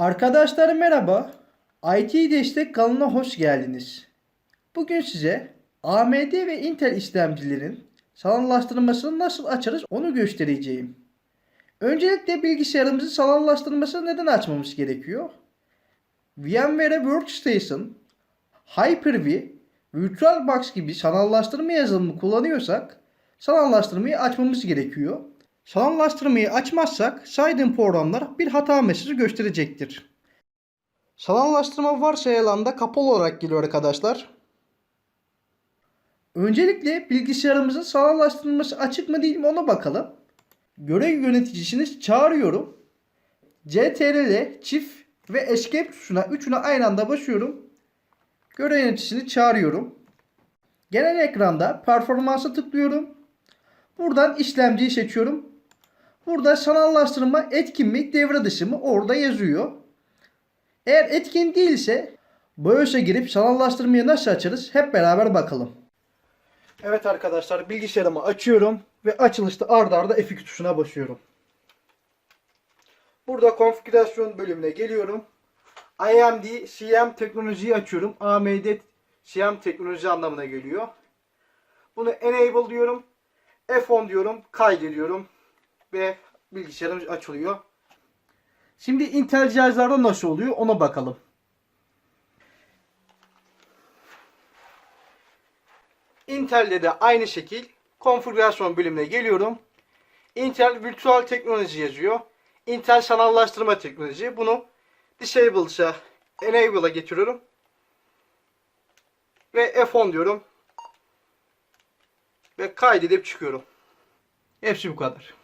Arkadaşlar merhaba. IT Destek kanalına hoş geldiniz. Bugün size AMD ve Intel işlemcilerin sanallaştırmasını nasıl açarız onu göstereceğim. Öncelikle bilgisayarımızı sanallaştırmasını neden açmamız gerekiyor? VMware Workstation, Hyper-V, VirtualBox gibi sanallaştırma yazılımı kullanıyorsak sanallaştırmayı açmamız gerekiyor. Sanallaştırmayı açmazsak saydığım programlar bir hata mesajı gösterecektir. Sanallaştırma varsayılanda kapalı olarak geliyor arkadaşlar. Öncelikle bilgisayarımızın sanallaştırılması açık mı değil mi ona bakalım. Görev yöneticisini çağırıyorum. CTRL, çift ve Escape tuşuna üçüne aynı anda basıyorum. Görev yöneticisini çağırıyorum. Genel ekranda performansa tıklıyorum. Buradan işlemciyi seçiyorum. Burada sanallaştırma etkin mi devre dışı mı orada yazıyor. Eğer etkin değilse BIOS'a girip sanallaştırmayı nasıl açarız hep beraber bakalım. Evet arkadaşlar bilgisayarımı açıyorum ve açılışta arda arda F2 tuşuna basıyorum. Burada konfigürasyon bölümüne geliyorum. AMD CM teknolojiyi açıyorum. AMD CM teknoloji anlamına geliyor. Bunu enable diyorum. F10 diyorum. Kaydediyorum. Ve bilgisayarım açılıyor. Şimdi Intel cihazlarda nasıl oluyor ona bakalım. Intel'de de aynı şekil konfigürasyon bölümüne geliyorum. Intel Virtual Teknoloji yazıyor. Intel sanallaştırma teknoloji. Bunu disable'sa enable'a getiriyorum. Ve F10 diyorum. Ve kaydedip çıkıyorum. Hepsi bu kadar.